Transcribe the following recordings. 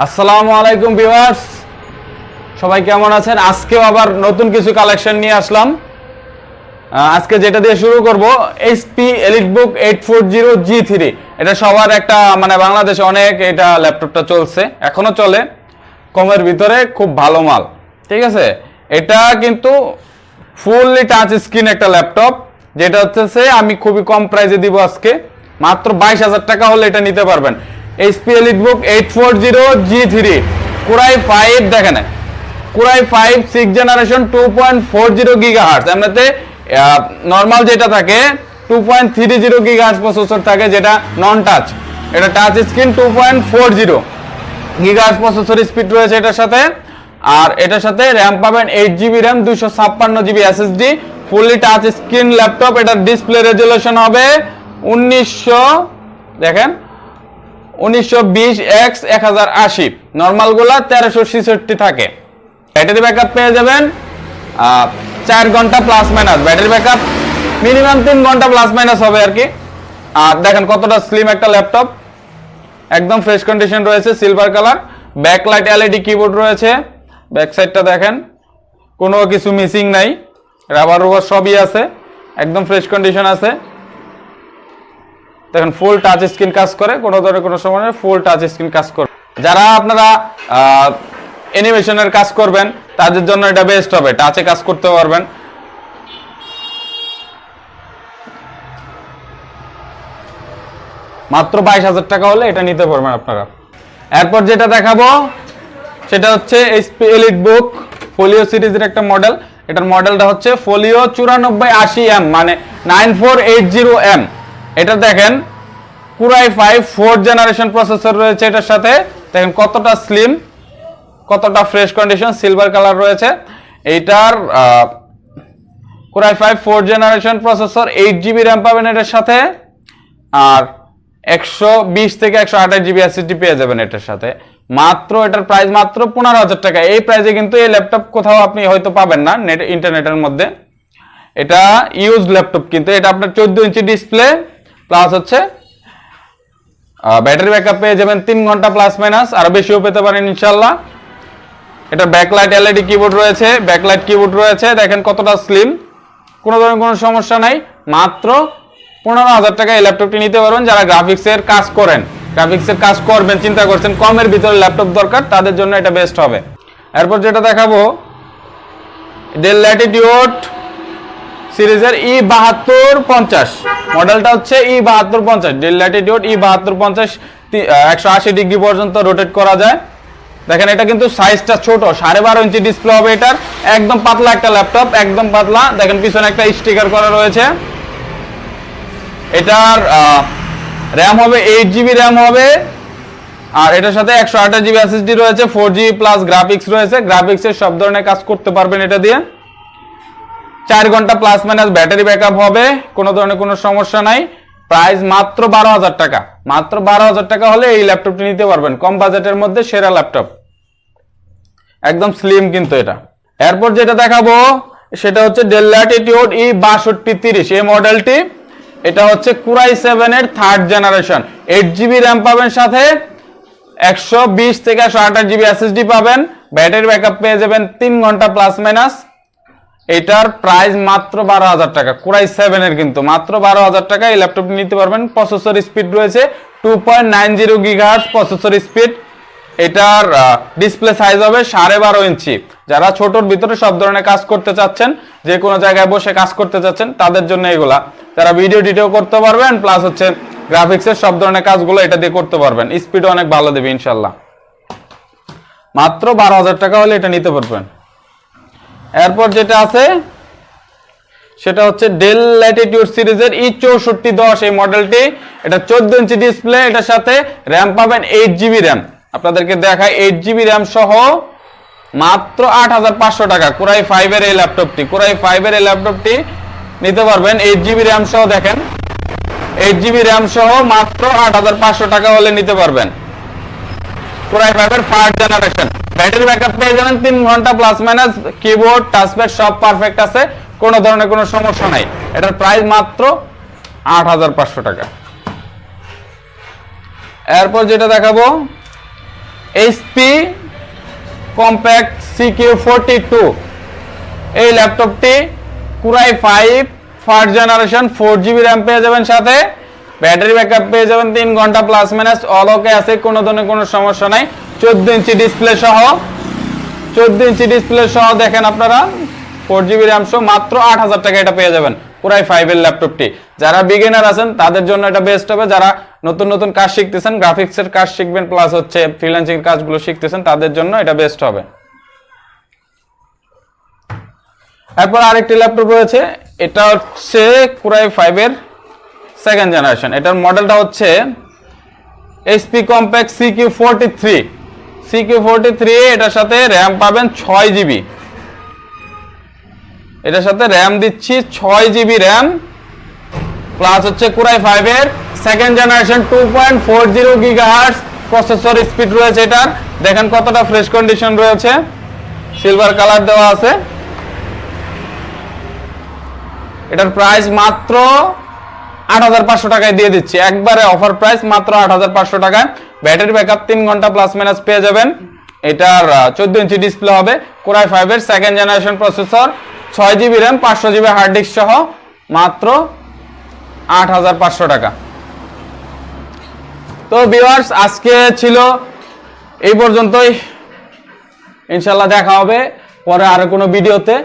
আসসালামু আলাইকুম ভিউয়ার্স। সবাই কেমন আছেন? আজকেও আবার নতুন কিছু কালেকশন নিয়ে আসলাম। আজকে যেটা দিয়ে শুরু করব HP EliteBook eight four zero G three এটা সবার একটা মানে বাংলাদেশে অনেক এটা ল্যাপটপটা চলছে, এখনও চলে। কমের ভিতরে খুব ভালো মাল, ঠিক আছে? এটা কিন্তু ফুললি টাচ স্ক্রিন একটা ল্যাপটপ যেটা হচ্ছে আমি খুবই কম প্রাইসে দিব আজকে। মাত্র বাইশ হাজার টাকা হলে এটা নিতে পারবেন। HP EliteBook eight four zero G three Core i five দেখেন। Core i five six generation two point four zero giga hertz এমনিতে নর্মাল যেটা থাকে two point three zero giga hertz processor থাকে, যেটা নন টাচ এটা touch screen two point four zero gigahertz processor speed রয়েছে এটার সাথে। আর এটার সাথে র্যাম পাবেন এইট জিবি র্যাম দুইশো ছাপ্পান্ন GB SSD fully touch screen laptop এটার ডিসপ্লে রেজুলেশন হবে উনিশশো, দেখেন উনিশশো বিশ এক্স এক হাজার আশি। নর্মালগুলা তেরোশো ছেষট্টি থাকে। ব্যাটারি ব্যাকআপ পেয়ে যাবেন চার ঘণ্টা plus minus battery backup minimum তিন ঘণ্টা প্লাস মাইনাস হবে আর কি। আর দেখেন কতটা স্লিম একটা ল্যাপটপ একদম ফ্রেশ কন্ডিশন রয়েছে silver colour backlight LED keyboard রয়েছে। ব্যাক সাইডটা দেখেন, কোনো কিছু মিসিং নাই। রাবার রুবার সবই আছে। একদম ফ্রেশ কন্ডিশন আছে। দেখেন ফুল টাচ স্ক্রিন কাজ করে, কোনো ধরনের কোনো সময় ফুল টাচ স্ক্রিন কাজ করে। যারা আপনারা অ্যানিমেশনের কাজ করবেন, তাদের জন্য এটা বেস্ট হবে টাচে কাজ করতে পারবেন। মাত্র বাইশ হাজার টাকা হলে এটা নিতে পারবেন আপনারা। এরপর যেটা দেখাবো, সেটা হচ্ছে এইচপি এলিট বুক ফোলিও সিরিজের একটা মডেল এটার মডেলটা হচ্ছে ফোলিও চুরানব্বই আশি এম মানে nine four eight zero M এটা দেখেন, Core i five four generation processor রয়েছে এটার সাথে। দেখেন কতটা স্লিম কতটা ফ্রেশ কন্ডিশন সিলভার কালার রয়েছে। এইটার Core i five four generation processor eight GB RAM পাবেন এটার সাথে। আর একশো বিশ থেকে একশো আঠাশ জিবি এসএসডি পেয়ে যাবেন এটার সাথে। মাত্র এটার প্রাইস মাত্র পনেরো হাজার টাকা। এই প্রাইসে কিন্তু এই ল্যাপটপ কোথাও আপনি হয়তো পাবেন না নেট ইন্টারনেটের মধ্যে। এটা ইউজ ল্যাপটপ কিন্তু, এটা আপনার চোদ্দ ইঞ্চি ডিসপ্লে প্লাস হচ্ছে ব্যাটারি ব্যাকআপ পেয়ে যাবেন তিন ঘণ্টা প্লাস মাইনাস, আরও বেশিও পেতে পারেন ইনশাল্লাহ এটা ব্যাকলাইট এলইডি কিবোর্ড রয়েছে, ব্যাকলাইট কিবোর্ড রয়েছে, দেখেন কতটা স্লিম কোনো ধরনের কোনো সমস্যা নাই, মাত্র পনেরো হাজার টাকা এই ল্যাপটপটি নিতে পারবেন যারা গ্রাফিক্সের কাজ করেন। গ্রাফিক্সের কাজ করবেন, চিন্তা করছেন, কমের ভিতরে ল্যাপটপ দরকার, তাদের জন্য এটা বেস্ট হবে। এরপর যেটা দেখাবো ডেল ল্যাটিটিউড সিরিজের ই বাহাত্তর পঞ্চাশ। মডেলটা হচ্ছে ই বাহাত্তর পঞ্চাশ ডেল ল্যাটিটিউড ই বাহাত্তর পঞ্চাশ একশো আশি ডিগ্রি পর্যন্ত রোটেট করা যায়। দেখেন, এটা কিন্তু সাইজটা ছোট, সাড়ে বারো ইঞ্চি ডিসপ্লে হবে এটার। একদম পাতলা একটা ল্যাপটপ একদম পাতলা। দেখেন, পিছনে একটা স্টিকার করা রয়েছে। এটার র্যাম হবে এইট জিবি র্যাম হবে। আর এটার সাথে একশো আঠাশ জিবি এসএসডি রয়েছে ফোর জি প্লাস গ্রাফিক্স রয়েছে। গ্রাফিক্সের সব ধরনের কাজ করতে পারবেন এটা দিয়ে। চার ঘণ্টা প্লাস মাইনাস ব্যাটারি ব্যাকআপ হবে, কোনো ধরনের কোনো সমস্যা নাই। প্রাইস মাত্র বারো হাজার টাকা। মাত্র বারো হাজার টাকা হলে এই ল্যাপটপটি নিতে পারবেন, কম বাজেটের মধ্যে সেরা ল্যাপটপ একদম স্লিম কিন্তু এটা। এরপর যেটা দেখাবো, সেটা হচ্ছে ডেল ই বাষট্টি তিরিশ। এই মডেলটি এটা হচ্ছে কুরাই সেভেন এর third generation eight GB RAM পাবেন সাথে, একশো বিশ থেকে একশো আঠাশ জিবি এসএসডি পাবেন। ব্যাটারি ব্যাকআপ পেয়ে যাবেন তিন ঘণ্টা প্লাস মাইনাস এটার প্রাইস মাত্র বারো হাজার টাকা। কুরাই সেভেন এর কিন্তু। মাত্র বারো হাজার টাকা এই ল্যাপটপটি নিতে পারবেন। প্রসেসর স্পিড রয়েছে two point nine zero gigahertz processor speed এটার ডিসপ্লে সাইজ হবে সাড়ে বারো ইঞ্চি। যারা ছোটর ভিতরে সব ধরনের কাজ করতে চাচ্ছেন, যে কোনো জায়গায় বসে কাজ করতে চাচ্ছেন, তাদের জন্য এগুলা। যারা ভিডিও টিডিও করতে পারবেন প্লাস হচ্ছে গ্রাফিক্সের সব ধরনের কাজগুলো এটা দিয়ে করতে পারবেন। স্পিড অনেক ভালো দেবে ইনশাল্লাহ মাত্র বারো হাজার টাকা হলে এটা নিতে পারবেন। এরপর যেটা আছে, সেটা হচ্ছে ডেল ল্যাটিটিউড সিরিজের ই চৌষট্টি দশ এই মডেলটি এটা চোদ্দ ইঞ্চি ডিসপ্লে এটার সাথে র্যাম পাবেন এইট জিবি র্যাম আপনাদেরকে দেখায় এইট জিবি র্যাম সহ মাত্র আট হাজার পাঁচশো টাকা। কোরাই ফাইভের এই ল্যাপটপটি কোরাই ফাইভের এই ল্যাপটপটি নিতে পারবেন এইট জিবি র্যাম সহ, দেখেন। এইট জিবি র্যাম সহ মাত্র আট হাজার পাঁচশো টাকা হলে নিতে পারবেন। কোরাই ফাইভের ফার্স্ট জেনারেশন ব্যাটারি ব্যাকআপ পেয়ে যাবেন তিন ঘণ্টা প্লাস মাইনাস কিবোর্ড টাচপ্যাড সব পারফেক্ট আছে, কোনো ধরনের কোনো সমস্যা নাই। এটার প্রাইস মাত্র আট হাজার পাঁচশো টাকা। এরপর যেটা দেখাবো HP Compaq CQ forty two এই ল্যাপটপটি Core i five first generation four GB RAM পেয়ে যাবেন সাথে। ব্যাটারি ব্যাকআপ পেয়ে যাবেন তিন ঘণ্টা প্লাস মাইনাস অল ওকে আছে, কোনো ধরনের কোনো সমস্যা নাই। চোদ্দ ইঞ্চি ডিসপ্লে সহ, চোদ্দ ইঞ্চি ডিসপ্লে সহ দেখেন আপনারা ফোর জিবি র্যাম সহ মাত্র আট হাজার টাকা এটা পেয়ে যাবেন পুরাই ফাইভের ল্যাপটপটি যারা বিগিনার আছেন, তাদের জন্য এটা বেস্ট হবে। যারা নতুন নতুন কাজ শিখতেছেন গ্রাফিক্সের কাজ শিখবেন প্লাস হচ্ছে ফ্রিল্যান্সিং কাজগুলো শিখতেছেন, তাদের জন্য এটা বেস্ট হবে। এরপর আরেকটি ল্যাপটপ রয়েছে, এটা হচ্ছে কুরাই ফাইভের সেকেন্ড জেনারেশন এটার মডেলটা হচ্ছে HP Compaq CQ forty three CQ forty three এটার সাথে র্যাম পাবেন ছয় জিবি এটার সাথে র্যাম দিচ্ছি ছয় জিবি র্যাম প্লাস হচ্ছে কুরাই ফাইভের second generation two point four zero gigahertz processor speed রয়েছে এটার। দেখেন কতটা ফ্রেশ কন্ডিশন রয়েছে। সিলভার কালার দেওয়া আছে। এটার প্রাইস মাত্র আট হাজার পাঁচশো টাকায় দিয়ে দিচ্ছি। একবারে অফার প্রাইস মাত্র আট হাজার পাঁচশো টাকায়। ব্যাটারি ব্যাকআপ তিন ঘণ্টা প্লাস মাইনাস পেয়ে যাবেন। এটার চোদ্দ ইঞ্চি ডিসপ্লে হবে। কোরাই ফাইভের সেকেন্ড জেনারেশন প্রসেসর ছয় জিবি র্যাম পাঁচশো জিবি হার্ড ডিস্ক সহ মাত্র আট হাজার পাঁচশো টাকা। তো ভিউয়ার্স আজকে ছিল এই পর্যন্তই। ইনশাল্লাহ দেখা হবে পরে আরও কোনো ভিডিওতে।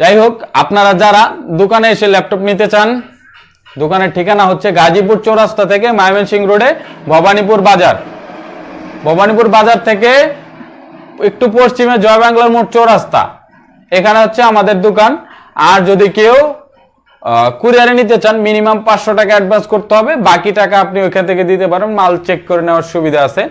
যাই হোক, আপনারা যারা দোকানে এসে ল্যাপটপ নিতে চান দোকানের ঠিকানা হচ্ছে গাজীপুর চৌরাস্তা থেকে ময়মনসিং রোডে ভবানীপুর বাজার। ভবানীপুর বাজার থেকে একটু পশ্চিমে জয় বাংলার মোট চৌরাস্তা। এখানে হচ্ছে আমাদের দোকান। আর যদি কেউ কুরিয়ারে নিতে চান, মিনিমাম পাঁচশো টাকা অ্যাডভান্স করতে হবে। বাকি টাকা আপনি ওইখান থেকে দিতে পারেন। মাল চেক করে নেওয়ার সুবিধা আছে।